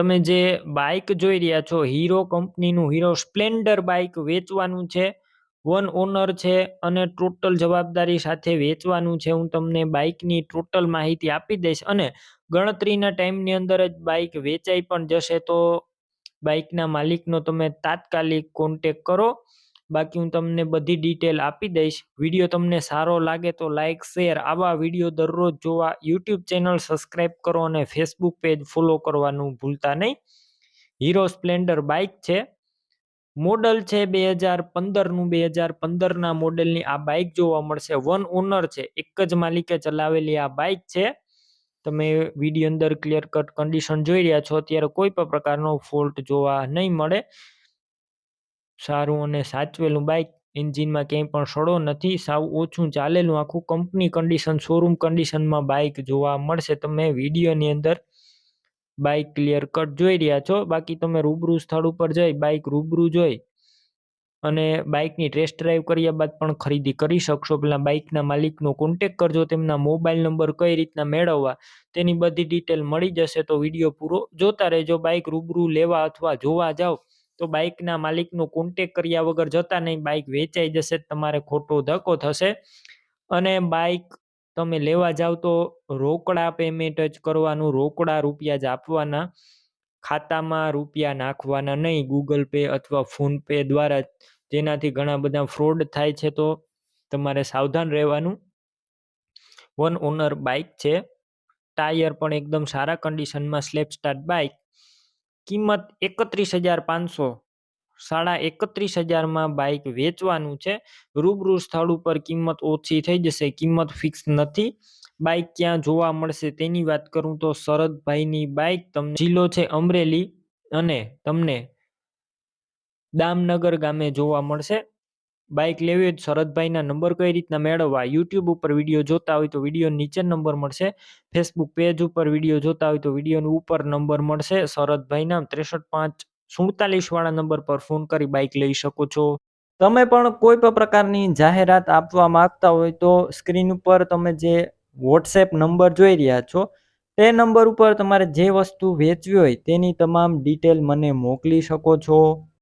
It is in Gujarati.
તમે જે બાઈક જોઈ રહ્યા છો હીરો કંપનીનું હીરો સ્પ્લેન્ડર બાઇક વેચવાનું છે વન ઓનર છે અને ટોટલ જવાબદારી સાથે વેચવાનું છે. હું તમને બાઇકની ટોટલ માહિતી આપી દઈશ અને ગણતરીના ટાઈમની અંદર જ બાઈક વેચાઈ પણ જશે તો બાઈકના માલિકનો તમે તાત્કાલિક કોન્ટેક કરો. બાકી હું તમને બધી ડિટેલ આપી દઈશ. વીડિયો તમને સારો લાગે તો લાઇક શેર આવા વીડિયો દરરોજ જોવા યુટ્યુબ ચેનલ સબસ્ક્રાઈબ કરો અને ફેસબુક પેજ ફોલો કરવાનું ભૂલતા નહીં. હીરો સ્પ્લેન્ડર બાઇક છે. મોડલ છે બે હજાર પંદરનું. બે હજાર પંદરના મોડેલની આ બાઇક જોવા મળશે. વન ઓનર છે. એક જ માલિકે ચલાવેલી આ બાઇક છે. તમે વીડિયો અંદર ક્લિયર કટ કન્ડિશન જોઈ રહ્યા છો. અત્યારે કોઈ પણ પ્રકારનો ફોલ્ટ જોવા નહીં મળે. સારું અને સાચવેલું બાઇક એન્જિનમાં ક્યાંય પણ સડો નથી, સાવ ઓછું ચાલેલું આખું કંપની કન્ડિશન શોરૂમ કન્ડિશનમાં બાઇક જોવા મળશે. તમે વિડીયોની અંદર બાઇક ક્લિયર કટ જોઈ રહ્યા છો. બાકી તમે રૂબરૂ સ્થળ ઉપર જઈ બાઇક રૂબરૂ જોઈ અને બાઇકની ટેસ્ટ ડ્રાઈવ કર્યા બાદ પણ ખરીદી કરી શકશો. પેલા બાઇકના માલિકનો કોન્ટેક કરજો, તેમના મોબાઈલ નંબર કઈ રીતના મેળવવા તેની બધી ડિટેલ મળી જશે. તો વીડિયો પૂરો જોતા રહેજો. બાઇક રૂબરૂ લેવા અથવા જોવા જાઓ. તો બાઇકના માલિકનો કોન્ટેક કર્યા વગર જતા નહીં. બાઇક વેચાઈ જશે તમારે ખોટો ધક્કો થશે. અને બાઇક તમે લેવા જાવ તો રોકડા પેમેન્ટ જ કરવાનું, રોકડા રૂપિયા જ આપવાના. ખાતામાં રૂપિયા નાખવાના નહીં. ગૂગલ પે અથવા ફોન પે દ્વારા જેનાથી ઘણા બધા ફ્રોડ થાય છે તો તમારે સાવધાન રહેવાનું. વન ઓનર બાઇક છે. ટાયર પણ એકદમ સારા કન્ડિશનમાં સ્લેપ સ્ટાર્ટ બાઇક કિંમત એકત્રીસ હજાર પાંચસો, સાડા એકત્રીસ હજારમાં બાઇક વેચવાનું છે. રૂબરૂ સ્થળ ઉપર કિંમત ઓછી થઈ જશે, કિંમત ફિક્સ નથી. બાઇક ક્યાં જોવા મળશે તેની વાત કરું તો શરદભાઈની બાઇક તમને જિલ્લો છે અમરેલી અને તમને દામનગર ગામે જોવા મળશે. બાઇક લેવી હોય તો શરદભાઈના નંબર કઈ રીતના મેળવવા? યુટ્યુબ ઉપર વીડિયો જોતા હોય તો વીડિયો નીચે નંબર મળશે. ફેસબુક પેજ ઉપર વીડિયો જોતા હોય તો વિડીયોની ઉપર નંબર મળશે. શરદભાઈના ત્રેસઠ પાંચ સુડતાલીસ વાળા નંબર પર ફોન કરી બાઇક લઈ શકો છો. તમે પણ કોઈ પણ પ્રકારની જાહેરાત આપવા માંગતા હોય તો સ્ક્રીન ઉપર તમે જે વોટ્સએપ નંબર જોઈ રહ્યા છો, તે નંબર ઉપર તમારે જે વસ્તુ વેચવી હોય તેની તમામ ડિટેલ મને મોકલી શકો છો.